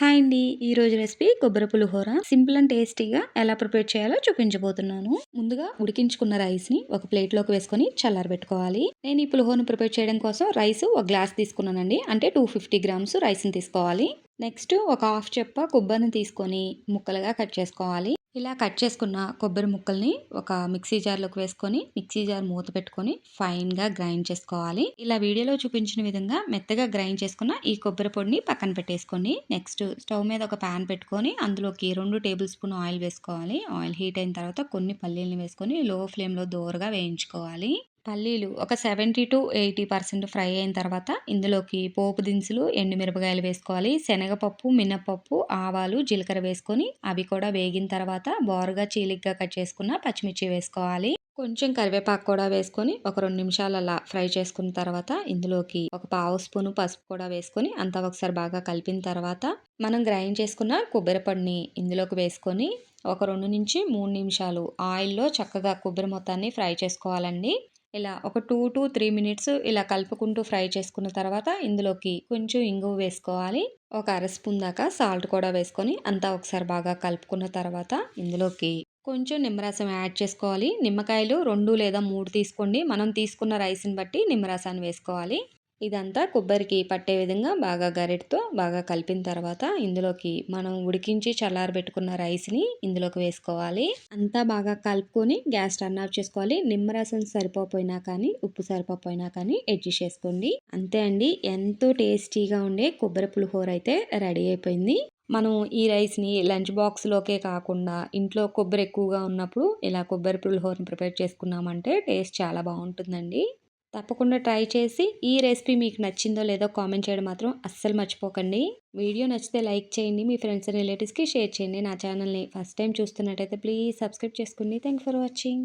Hi అండి. ఈ రోజు రెసిపీ కొబ్బరి పులిహోర. సింపుల్ అండ్ టేస్టీగా ఎలా ప్రిపేర్ చేయాలో చూపించబోతున్నాను. ముందుగా ఉడికించుకున్న రైస్ని ఒక ప్లేట్లోకి వేసుకొని చల్లారబెట్టుకోవాలి. నేను ఈ పులిహోరను ప్రిపేర్ చేయడం కోసం రైస్ ఒక గ్లాస్ తీసుకున్నానండి. అంటే టూ ఫిఫ్టీ గ్రామ్స్ రైస్ని తీసుకోవాలి. నెక్స్ట్ ఒక హాఫ్ చెప్ప కొబ్బరిని తీసుకొని ముక్కలుగా కట్ చేసుకోవాలి. ఇలా కట్ చేసుకున్న కొబ్బరి ముక్కల్ని ఒక మిక్సీ జార్లోకి వేసుకొని మిక్సీ జార్ మూత పెట్టుకొని ఫైన్గా గ్రైండ్ చేసుకోవాలి. ఇలా వీడియోలో చూపించిన విధంగా మెత్తగా గ్రైండ్ చేసుకున్న ఈ కొబ్బరి పొడిని పక్కన పెట్టేసుకోండి నెక్స్ట్ స్టవ్ మీద ఒక ప్యాన్ పెట్టుకొని అందులోకి రెండు టేబుల్ స్పూన్ ఆయిల్ వేసుకోవాలి. ఆయిల్ హీట్ అయిన తర్వాత కొన్ని పల్లీలను వేసుకొని లో ఫ్లేమ్లో దోరగా వేయించుకోవాలి. పల్లీలు ఒక seventy to eighty percent fry అయిన తర్వాత ఇందులోకి పోపు దినుసులు ఎండుమిరపకాయలు వేసుకోవాలి. శనగపప్పు మినపప్పు ఆవాలు జీలకర్ర వేసుకొని అవి కూడా వేగిన తర్వాత బోరుగా చీలిగ్గా కట్ చేసుకున్న పచ్చిమిర్చి వేసుకోవాలి. కొంచెం కరివేపాకు కూడా వేసుకొని ఒక రెండు నిమిషాలు అలా ఫ్రై చేసుకున్న తర్వాత ఇందులోకి ఒక పావు స్పూను పసుపు కూడా వేసుకొని అంతా ఒకసారి బాగా కలిపిన తర్వాత మనం గ్రైండ్ చేసుకున్న కొబ్బరి పొడిని ఇందులోకి వేసుకొని ఒక రెండు నుంచి మూడు నిమిషాలు ఆయిల్లో చక్కగా కొబ్బరి మొత్తాన్ని ఫ్రై చేసుకోవాలండి. ఇలా ఒక టూ టు త్రీ మినిట్స్ ఇలా కలుపుకుంటూ ఫ్రై చేసుకున్న తర్వాత ఇందులోకి కొంచెం ఇంగువ వేసుకోవాలి. ఒక అర స్పూన్ దాకా సాల్ట్ కూడా వేసుకొని అంతా ఒకసారి బాగా కలుపుకున్న తర్వాత ఇందులోకి కొంచెం నిమ్మరసం యాడ్ చేసుకోవాలి. నిమ్మకాయలు రెండు లేదా మూడు తీసుకోండి. మనం తీసుకున్న రైస్ని బట్టి నిమ్మరసాన్ని వేసుకోవాలి. ఇదంతా కొబ్బరికి పట్టే విధంగా బాగా గరిటతో బాగా కలిపిన తర్వాత ఇందులోకి మనం ఉడికించి చల్లారబెట్టుకున్న రైస్ని ఇందులోకి వేసుకోవాలి. అంతా బాగా కలుపుకొని గ్యాస్ టర్న్ ఆఫ్ చేసుకోవాలి. నిమ్మరసం సరిపోయినా కానీ ఉప్పు సరిపోయినా కానీ అడ్జస్ట్ చేసుకోండి. అంతే అండి. ఎంతో టేస్టీగా ఉండే కొబ్బరి పులిహోర అయితే రెడీ అయిపోయింది. మనం ఈ రైస్ని లంచ్ బాక్స్లోకే కాకుండా ఇంట్లో కొబ్బరి ఎక్కువగా ఉన్నప్పుడు ఇలా కొబ్బరి పులిహోరని ప్రిపేర్ చేసుకున్నామంటే టేస్ట్ చాలా బాగుంటుందండి. తప్పకుండా ట్రై చేసి ఈ రెసిపీ మీకు నచ్చిందో లేదో కామెంట్ చేయడం మాత్రం అస్సలు మర్చిపోకండి. వీడియో నచ్చితే లైక్ చేయండి మీ ఫ్రెండ్స్ రిలేటివ్స్కి షేర్ చేయండి. నా ఛానల్ని ఫస్ట్ టైం చూస్తున్నట్టయితే ప్లీజ్ సబ్స్క్రైబ్ చేసుకోండి థ్యాంక్ ఫర్ వాచింగ్.